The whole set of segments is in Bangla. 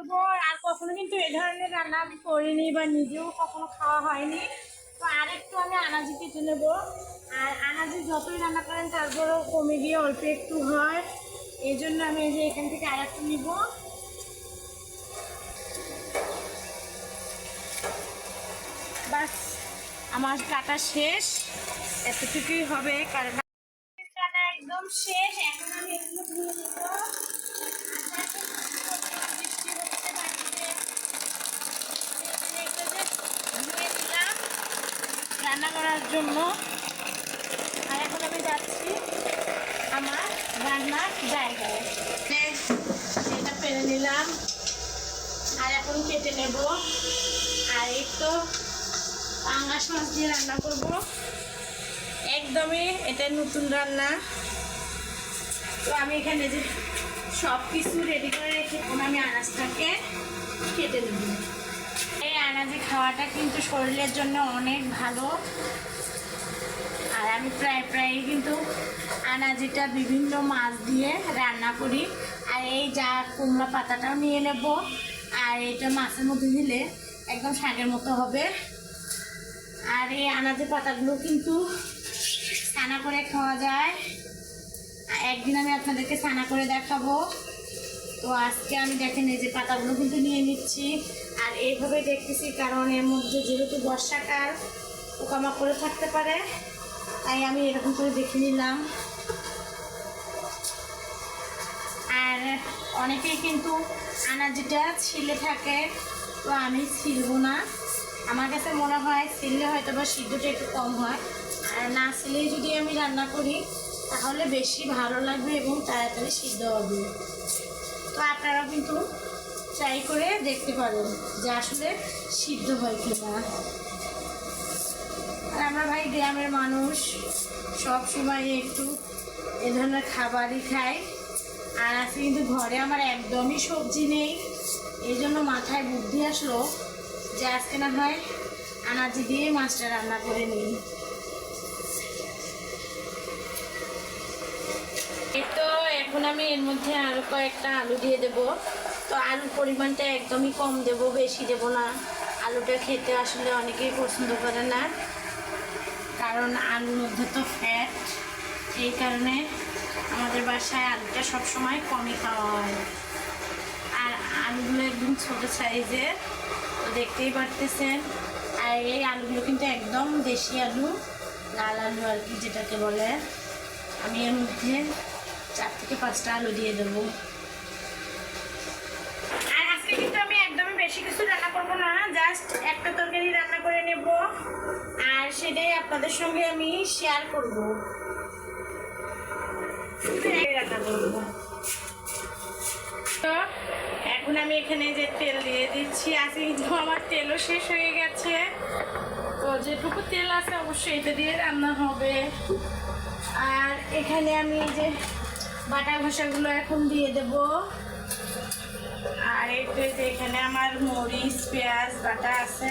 করব, আর কখনো কিন্তু এ ধরনের রান্না আমি করিনি বা নিজেও কখনো খাওয়া হয়নি। তো আরেকটু আমি আনাজি কেটে নেব। আর আনাজি যতই রান্না করেন তারপরেও কমে গিয়ে অল্প একটু হয়। এই জন্য আমি এই যে এখান থেকে আরেকটু নিব। বাস, আমার কাটা শেষ। এতটুকুই হবে, কারণ কাটা একদম শেষ। এখন আমি এগুলো ধুয়ে নেব বৃষ্টি হচ্ছে বাড়িতে এখানে এগুলো যে ধুয়ে নিলাম রান্না করার জন্য। আর এখন আমি যাচ্ছি আমার রান্নার জায়গায়। এটা ফেলে নিলাম। আর এখন কেটে নেব। আর এই তো পাঙ্গাস মাছ দিয়ে রান্না করব। একদমই এটা নতুন রান্না। তো আমি এখানে যে সব কিছু রেডি করে রেখে আমি আনাজটাকে কেটে নেব। আনাজে খাওয়াটা কিন্তু শরীরের জন্য অনেক ভালো। আর আমি প্রায় প্রায় কিন্তু আনাজিটা বিভিন্ন মাছ দিয়ে রান্না করি। আর এই যা কুমড়া পাতাটাও নিয়ে নেব। আর এটা মাছের মধ্যে দিলে একদম শাকের মতো হবে। আর এই আনাজের পাতাগুলো কিন্তু ছানা করে খাওয়া যায়। একদিন আমি আপনাদেরকে ছানা করে দেখাবো। তো আজকে আমি দেখেন এই যে পাতাগুলো কিন্তু নিয়ে নিচ্ছি। আর এইভাবে দেখতেছি কারণ এর মধ্যে যেহেতু বর্ষাকাল পোকামাকড়ে থাকতে পারে। তাই আমি এরকম করে দেখে নিলাম। আর অনেকেই কিন্তু আনাজিটা ছিলে থাকে, তো আমি ছিলবো না। আমার কাছে মনে হয় ছিললে হয়তো বা সিদ্ধটা একটু কম হয়। আর না ছিলেই যদি আমি রান্না করি, তাহলে বেশি ভালো লাগবে এবং তাড়াতাড়ি সিদ্ধ হবে। তো আপনারা কিন্তু ট্রাই করে দেখতে পারেন যে আসলে সিদ্ধ হয় কিনা। আর আমরা ভাই গ্রামের মানুষ, সব সময় একটু এ ধরনের খাবারই খাই। আর আজকে কিন্তু ঘরে আমার একদমই সবজি নেই, এই জন্য মাথায় বুদ্ধি আসলো যে আজকে না হয় আনাজি দিয়ে মাছটা রান্না করে নিই। এখন আমি এর মধ্যে আরও কয়েকটা আলু দিয়ে দেব। তো আলুর পরিমাণটা একদমই কম দেব, বেশি দেব না। আলুটা খেতে আসলে অনেকেই পছন্দ করে না। কারণ আলুর মধ্যে তো ফ্যাট এই কারণে আমাদের বাসায় আলুটা সবসময় কমই খাওয়া হয়। আর আলুগুলো একদম ছোটো সাইজের তো দেখতেই পারতেছেন। আর এই আলুগুলো কিন্তু একদম দেশি আলু, লাল আলু আর কি যেটাকে বলে। আমি এর মধ্যে চার থেকে পাঁচটা আলু দিয়ে দেবো। আর আজকে কিন্তু আমি একদমই বেশি কিছু রান্না করব না জাস্ট একটা তরকারি রান্না করে নেব। আর সেটাই আপনাদের সঙ্গে আমি শেয়ার করব। রান্না করব। তো এখন আমি এখানে যে তেল দিয়ে দিচ্ছি আজকে কিন্তু আমার তেলও শেষ হয়ে গেছে। তো যেটুকু তেল আছে অবশ্যই এটা দিয়ে রান্না হবে। আর এখানে আমি যে বাটা ঘষাগুলো এখন দিয়ে দেব। আর যে এখানে আমার মরিচ, পেঁয়াজ, বাটা আছে।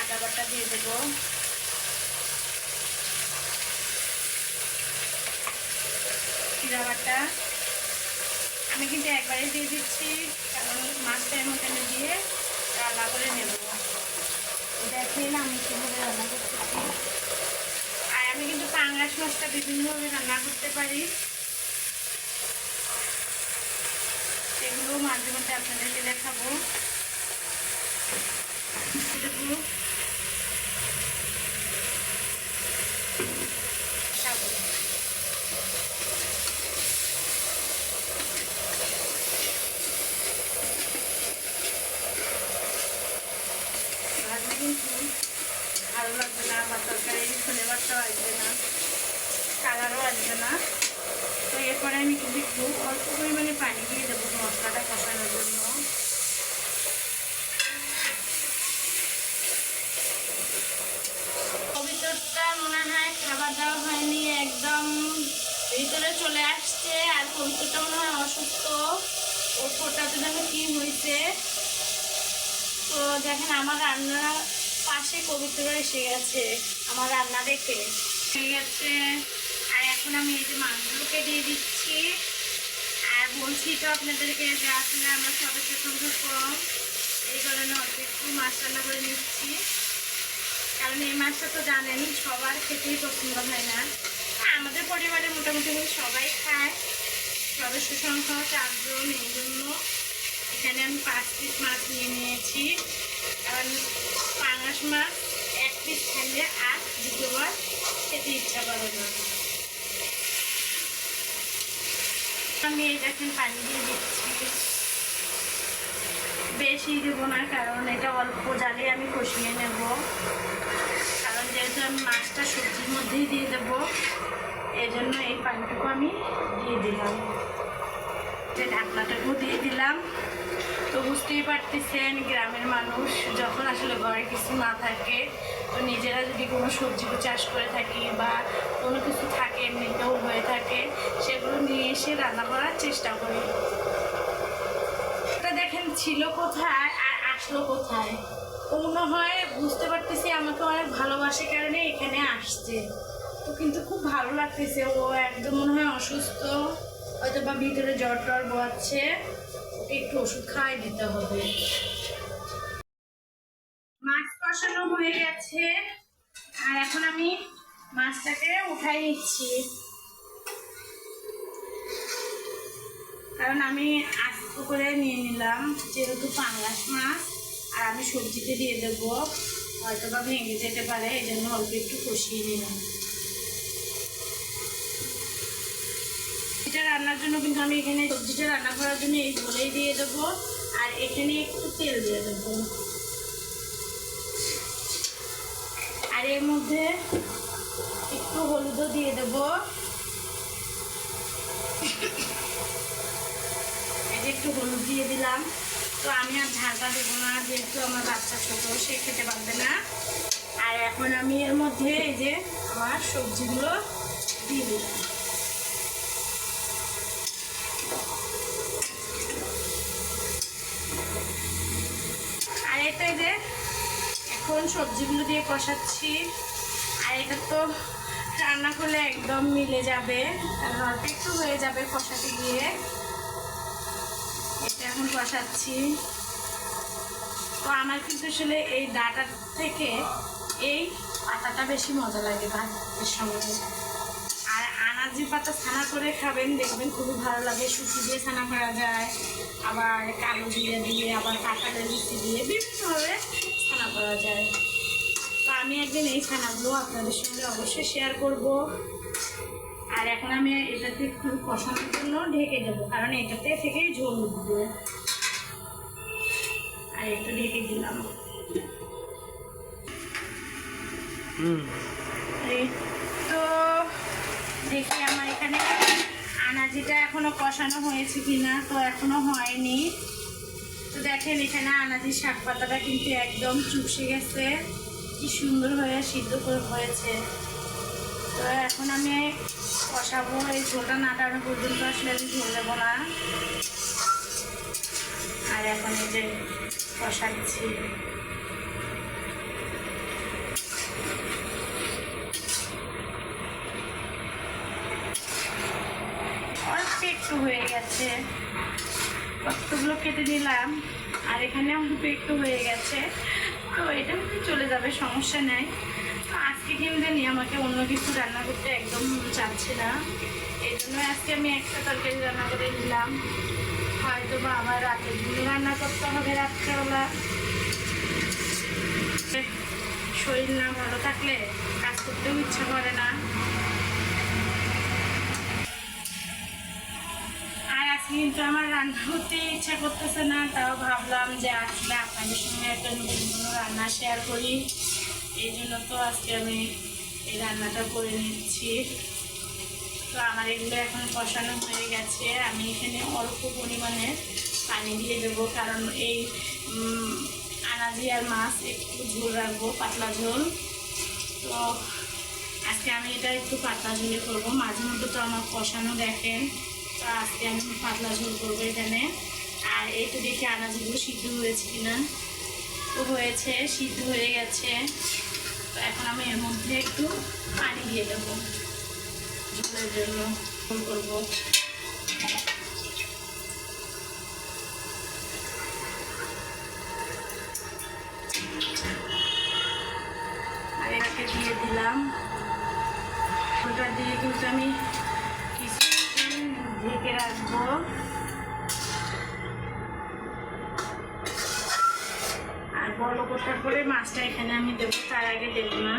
আদা বাটা দিয়ে দেবো। বাটা। আমি কিন্তু একবারে দিয়ে দিচ্ছি, কারণ মাছটা এর মধ্যে দিয়ে রান্না করে নেব দেখেন আমি কীভাবে রান্না করতেছি আর আমি কিন্তু পাঙ্গাস মাছটা বিভিন্নভাবে রান্না করতে পারি। সেগুলো মাঝে মধ্যে আপনাদেরকে দেখাবো এটুকু দেখাবো। ভাজলে কিন্তু ভালো লাগবে না, বা তরকারি ফ্লেভারটাও আসবে না, কালারও আসবে না। তো এরপরে আমি কিন্তু একটু অল্প পরিমাণে পানি দিয়ে দেবো মশলাটা কষানোর জন্য। কবিতরটা মনে হয় খাবার দাওয়া হয়নি, একদম ভিতরে চলে আসছে, আর কবিতরটা মনে হয় অসুস্থ। ওর ফোটাতে যেন কি হয়েছে। তো দেখেন, আমার রান্না পাশে পবিত্র এসে গেছে আমার রান্না দেখে। ঠিক আছে। আর এখন আমি এই যে মাছগুলোকে দিয়ে দিচ্ছি। আর বলছি তো আপনাদেরকে যে আসলে আমরা সদস্য সংখ্যা কম। এই কারণে অল্প একটু মাছ রান্না করে নিচ্ছি। কারণ এই মাছটা তো জানেন, সবার খেতেই পছন্দ হয় না। আমাদের পরিবারে মোটামুটি সবাই খায়। সদস্য সংখ্যা চারজন এই জন্য এখানে আমি পাঁচ পিস মাছ নিয়ে নিয়েছি। কারণ পাঙাশ মাছ এক পিস খেলে আর দ্বিতীয়বার খেতে ইচ্ছা করে না। আমি এই দেখেন পানি দিয়ে দিচ্ছি। বেশি দেবো না, কারণ এটা অল্প জালে আমি কষিয়ে নেব। কারণ যেহেতু আমি মাছটা সবজির মধ্যেই দিয়ে দেবো এই জন্য এই পানিটুকু আমি দিয়ে দিলাম। ঢাকনাটাকেও দিয়ে দিলাম। তো বুঝতেই পারতেছেন, গ্রামের মানুষ যখন আসলে ঘরে কিছু না থাকে, তো নিজেরা যদি কোনো সবজি চাষ করে থাকি বা কোনো কিছু থাকে, এমনিতেও হয়ে থাকে, সেগুলো নিয়ে এসে রান্না করার চেষ্টা করি। এটা দেখেন ছিল কোথায় আর আসলো কোথায়। ও মনে হয় বুঝতে পারতেছি আমাকে অনেক ভালোবাসে কারণে এখানে আসছে। তো কিন্তু খুব ভালো লাগতেছে, ও একদম মনে হয় অসুস্থ হয়তো বা ভিতরে জ্বর টর বোয়াচ্ছে ওকে একটু ওষুধ খাওয়াই দিতে হবে। মাছ কষানো হয়ে গেছে। আর এখন আমি মাছটাকে উঠাই নিচ্ছি। কারণ আমি আস্ত করে নিয়ে নিলাম, যেহেতু পাঙ্গাস মাছ, আর আমি সবজিতে দিয়ে দেবো। হয়তো বা ভেঙে যেতে পারে এই জন্য অল্প একটু কষিয়ে নিলাম এটা রান্নার জন্য কিন্তু আমি এখানে সবজিটা রান্না করার জন্য এই ঝোলেই দিয়ে দেবো। আর এখানে একটু তেল দিয়ে দেবো। আর এর মধ্যে একটু হলুদও দিয়ে দেবো। যে একটু হলুদ দিয়ে দিলাম। তো আমি আর ঝালটা দেবো না, যেহেতু আমার বাচ্চা ছোটো, সে খেতে পারবে না। আর এখন আমি এর মধ্যে এই যে আমার সবজিগুলো দিয়ে দিলাম আর এটা যে এখন সবজিগুলো দিয়ে কষাচ্ছি। আর এটা তো রান্না করলে একদম মিলে যাবে। কারণ অল্প একটু হয়ে যাবে কষাতে গিয়ে। এটা এখন কষাচ্ছি। তো আমার কিন্তু আসলে এই ডাটার থেকে এই পাতাটা বেশি মজা লাগে ভাতের সঙ্গে। আর আনাজি পাতা ছানা করে খাবেন, দেখবেন খুবই ভালো লাগে। সুতি দিয়ে ছানা করা যায়, আবার কালো জিরে দিয়ে, আবার কাঁঠালের লুচি দিয়ে, বিভিন্নভাবে ছানা করা যায়। আমি একদিন এই ছানাগুলো আপনাদের সঙ্গে অবশ্যই শেয়ার করব। আর এখন আমি এটাতে একটু কষানোর জন্য ঢেকে দেবো কারণ এটাতে থেকেই ঝোল উঠবে। আর একটু ঢেকে দিলাম। এই তো দেখি আমার এখানে আনাজিটা এখনও কষানো হয়েছে কিনা তো এখনও হয়নি। তো দেখেন এখানে আনাজি শাক পাতাটা কিন্তু একদম চুপসে গেছে। কি সুন্দর হয়ে সিদ্ধ করে হয়েছে। তো এখন আমি কষাবো, এই ঝোলটা নাটানো পর্যন্ত আসলে আমি ঝোল দেবো না। আর এখন এই যে কষাচ্ছি। একটু হয়ে গেছে। কতগুলো কেটে দিলাম আর এখানে একটু হয়ে গেছে। তো এটা চলে যাবে, সমস্যা নেই। তো আজকে কিন্তু জানি আমাকে অন্য কিছু রান্না করতে একদম চাচ্ছে না। এই জন্য আজকে আমি একটা তরকারি রান্না করে দিলাম হয়তো বা আমার রাতের জন্য রান্না করতে হবে রাত্রেবেলা। শরীর না ভালো থাকলে কাজ করতেও ইচ্ছা করে না আর আজকে কিন্তু আমার রান্না করতে ইচ্ছা করতেছে না, তাও ভাবলাম যে আসলে আপনাদের সঙ্গে একটা নতুন কোনো রান্না শেয়ার করি। এই জন্য তো আজকে আমি এই রান্নাটা করে নিচ্ছি। তো আমার এগুলো এখন কষানো হয়ে গেছে। আমি এখানে অল্প পরিমাণে পানি দিয়ে দেবো, কারণ এই আনাজি আর মাছ একটু ঝোল রাখব, পাতলা ঝোল। তো আজকে আমি এটা একটু পাতলা ঝোলে করব। মাঝে মধ্যে তো আমার কষানো দেখেন। আজকে আমি পাতলা ঝোল করব এখানে। আর এই তো দেখি আনাজগুলো সিদ্ধ হয়েছে কিনা। তো হয়েছে, সিদ্ধ হয়ে গেছে। তো এখন আমি এর মধ্যে একটু পানি দিয়ে দেবো ঝোলের জন্য। ঝোল করব। আর দিয়ে দিলাম। ওটা দিয়ে কিন্তু আমি বড় কষার পরে মাছটা এখানে আমি দেবো, তার আগে দেবো না।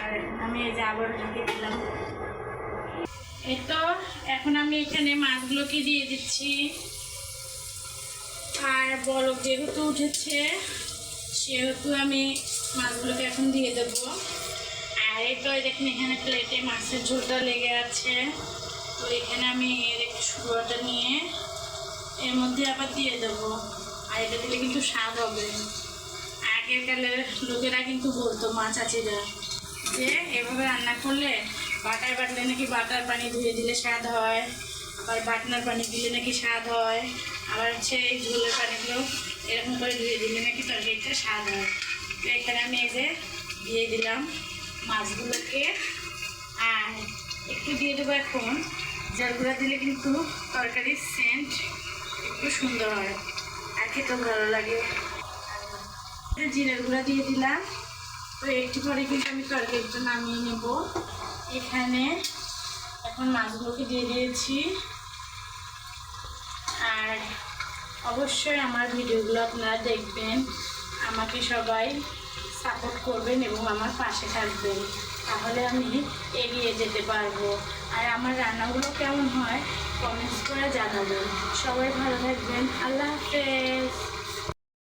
আর আমি এই যে আবার ঢেকে দিলাম। এই তো, এখন আমি এখানে মাছগুলোকে দিয়ে দিচ্ছি। আর বরফ যেহেতু উঠেছে, সেহেতু আমি মাছগুলোকে এখন দিয়ে দেবো। আর এই তো দেখুন, এখানে প্লেটে মাছের ঝোলটা লেগে আছে। তো এখানে আমি এর একটু নিয়ে এর মধ্যে আবার দিয়ে দেবো। আর এটা দিলে কিন্তু স্বাদ হবে। আগের কালের লোকেরা কিন্তু বলতো, মা চাচিরা, যে এভাবে রান্না করলে বাটার বাটলে নাকি বাটার পানি ধুয়ে দিলে স্বাদ হয়, আবার বাটনার পানি দিলে নাকি স্বাদ হয়, আবার হচ্ছে এই ঝোলের পানিগুলো এরকম করে ধুয়ে দিলে নাকি তরকারিটা স্বাদ হয়। তো এখানে আমি এই যে দিয়ে দিলাম মাছগুলোকে। আর একটু দিয়ে দেবো এখন। জলগুলা দিলে কিন্তু তরকারির সেন্ট একটু সুন্দর হয়। খেতেও ভালো লাগে। জিরের গুঁড়া দিয়ে দিলাম। তো একটু পরে কিন্তু আমি তরকারিটা নামিয়ে নেব। এখানে এখন মাছগুলোকে দিয়ে দিয়েছি। আর অবশ্যই আমার ভিডিওগুলো আপনারা দেখবেন। আমাকে সবাই সাপোর্ট করবেন এবং আমার পাশে থাকবেন। তাহলে আমি এগিয়ে যেতে পারব। আর আমার রান্নাগুলো কেমন হয়? কমেন্টস করে জানাবেন। সবাই ভালো থাকবেন। আল্লাহ হাফেজ।